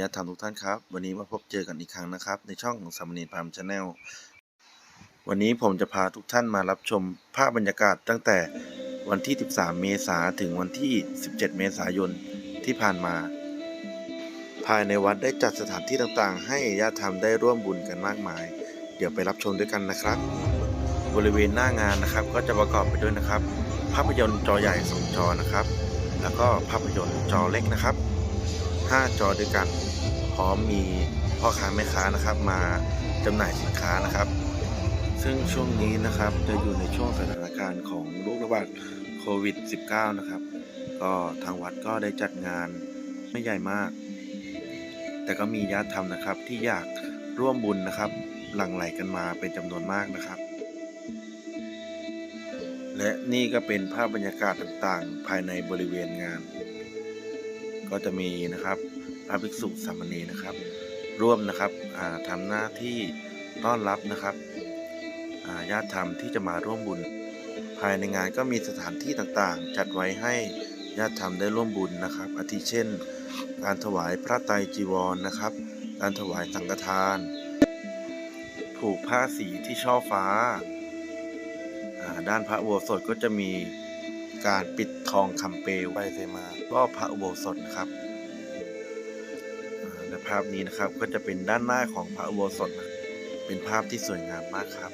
ญาติธรรมทุกท่านครับ วันนี้มาพบเจอกันอีกครั้งนะครับ ในช่องของสามเณรพามชาแนลวันนี้ผมจะพาทุกท่านมารับชมภาพบรรยากาศตั้งแต่วันที่ 13 เมษาถึงวันที่ 17 เมษายนที่ผ่านมา ภายในวัดได้จัดสถานที่ต่างๆ ให้ญาติธรรมได้ร่วมบุญกันมากมาย เดี๋ยวไปรับชมด้วยกันนะครับ บริเวณหน้างานนะครับก็จะประกอบไปด้วยนะครับ ภาพยนตร์จอใหญ่สองจอนะครับ แล้วก็ภาพยนตร์จอเล็กนะครับ 5 จอด้วยกันพร้อมมีพ่อค้าแม่ค้านะครับมาจำหน่ายสินค้านะครับ ซึ่งช่วงนี้นะครับจะอยู่ในช่วงสถานการณ์ของโรคระบาดโควิด -19 นะครับ ก็ทางวัดก็ได้จัดงานไม่ใหญ่มาก แต่ก็มีญาติธรรมนะครับที่อยากร่วมบุญนะครับ หลั่งไหลกันมาเป็นจำนวนมากนะครับ และนี่ก็เป็นภาพบรรยากาศต่างๆ ภายในบริเวณงาน ก็จะมีนะครับพระภิกษุสามเณรนะครับ ร่วมนะครับอ่าทำหน้าที่ต้อนรับนะครับญาติธรรมที่จะมาร่วมบุญ ภายในงานก็มีสถานที่ต่างๆ จัดไว้ให้ญาติธรรมได้ร่วมบุญนะครับ อาทิเช่น การถวายพระไตรจีวรนะครับ การถวายสังฆทาน ผูกผ้าสีที่ช่อฟ้าอ่าด้านพระอุโบสถก็จะมี การปิดทองคำเปลวไวเสมารอบพระอุโบสถนะครับและภาพนี้นะครับก็จะเป็นด้านหน้าของพระอุโบสถเป็นภาพที่สวยงามมากครับ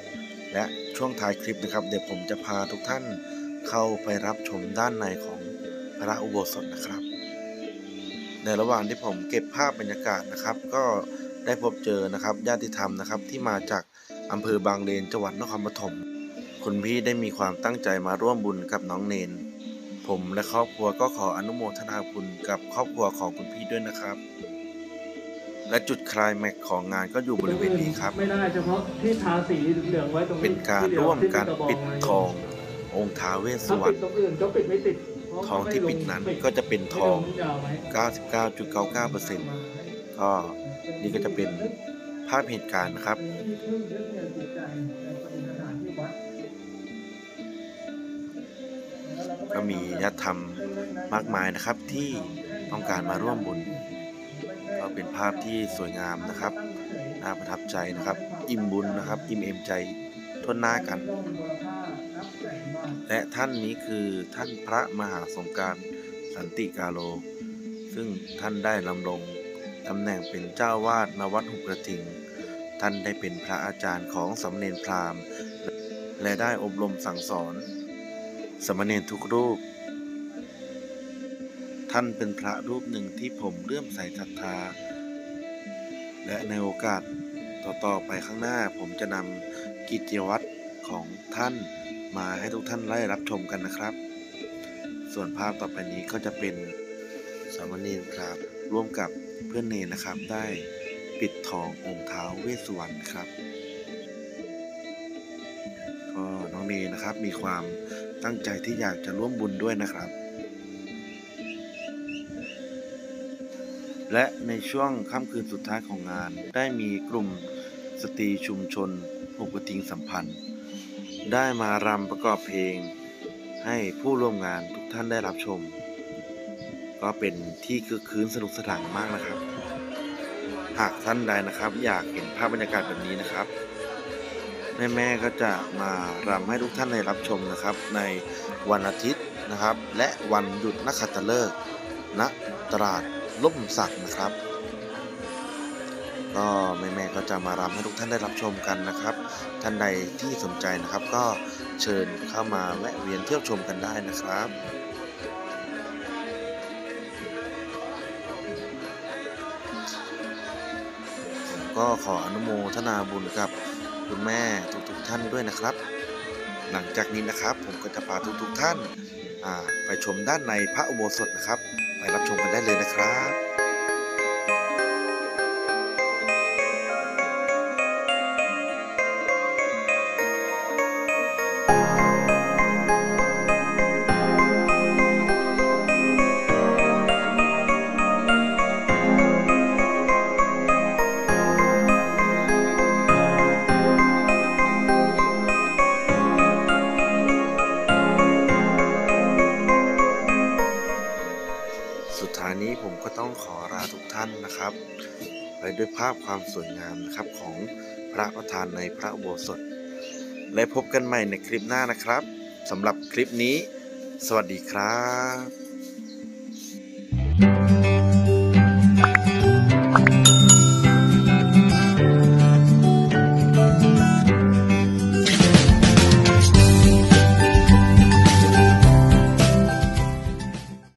และช่วงท้ายคลิปนะครับ เดี๋ยวผมจะพาทุกท่านเข้าไปรับชมด้านในของพระอุโบสถนะครับ ในระหว่างที่ผมเก็บภาพบรรยากาศนะครับ ก็ได้พบเจอนะครับญาติธรรมนะครับที่มาจากอำเภอบางเลนจังหวัดนครปฐม คุณพี่ได้มีความตั้งใจมาร่วมบุญกับน้องเนน ผมและครอบครัวก็ขออนุโมทนาบุญกับครอบครัวของคุณพี่ด้วยนะครับ และจุดคลายแม็กซ์ของงานก็อยู่บริเวณนี้ครับ ไม่ได้เฉพาะที่ทาสีเหลืองไว้ตรงนี้เป็นการที่ดียร่วมกันที่ะบปิดไว้ทอง องค์ท้าวเวสสถ้าวรปิรดณตรงอื่นก็ปิดไม่ติดเพราะทองที่ปิดนั้นก็จะเป็นทองไม่ลยาวไหม99.99%ก็นี่ก็จะเป็นภาพเหตุการณ์นะครับ ก็มีญาติธรรมมากมายนะครับที่ต้องการมาร่วมบุญ ก็เป็นภาพที่สวยงามนะครับน่าประทับใจนะครับ อิ่มบุญนะครับ อิ่มเอมใจทั่วหน้ากัน และท่านนี้คือท่านพระมหาสงการสันติกาโล ซึ่งท่านได้ลำรงตำแหน่งเป็นเจ้าวาดณวัดหุบกระทิง ท่านได้เป็นพระอาจารย์ของสามเณรพราหมณ์ และได้อบรมสั่งสอน สมเณรทุกรูป ท่านเป็นพระรูปหนึ่งที่ผมเลื่อมใสศรัทธา และในโอกาสต่อๆไปข้างหน้าผมจะนำกิจวัตรของท่านมาให้ทุกท่านได้รับชมกันนะครับ ส่วนภาพต่อไปนี้ก็จะเป็นสามเณรครับ ร่วมกับเพื่อนเนรนะครับได้ปิดทององค์เท้าเวสสุวรรณครับ ก็น้องเนนะครับมีความ ตั้งใจที่อยากจะร่วมบุญด้วยนะครับ และในช่วงค่ำคืนสุดท้ายของงาน ได้มีกลุ่มสตรีชุมชนหุกระทิงสัมพันธ์ ได้มารำประกอบเพลง ให้ผู้ร่วมงานทุกท่านได้รับชม ก็เป็นที่คึกคืนสนุกสนานมากนะครับ หากท่านใดนะครับ อยากเห็นภาพบรรยากาศแบบนี้นะครับ แม่ๆก็จะมารำให้ทุกท่านได้รับชมนะครับ ในวันอาทิตย์นะครับ และวันหยุดนักขัตฤกษ์ณตลาดล่มสักนะครับ ก็แม่ๆก็จะมารำให้ทุกท่านได้รับชมกันนะครับ ท่านใดที่สนใจนะครับ ก็เชิญเข้ามาแวะเวียนเที่ยวชมกันได้นะครับก็ขออนุโมทนาบุญกับ คุณแม่ทุกๆท่านด้วยนะครับ หลังจากนี้นะครับ ผมก็จะพาทุกๆท่านไปชมด้านในพระอุโบสถนะครับ ไปรับชมกันได้เลยนะครับ ก็ต้องขอลาทุกท่านนะครับไปด้วยภาพความสวยงามนะครับของพระประธานในพระอุโบสถ และพบกันใหม่ในคลิปหน้านะครับสำหรับคลิปนี้ สวัสดีครับ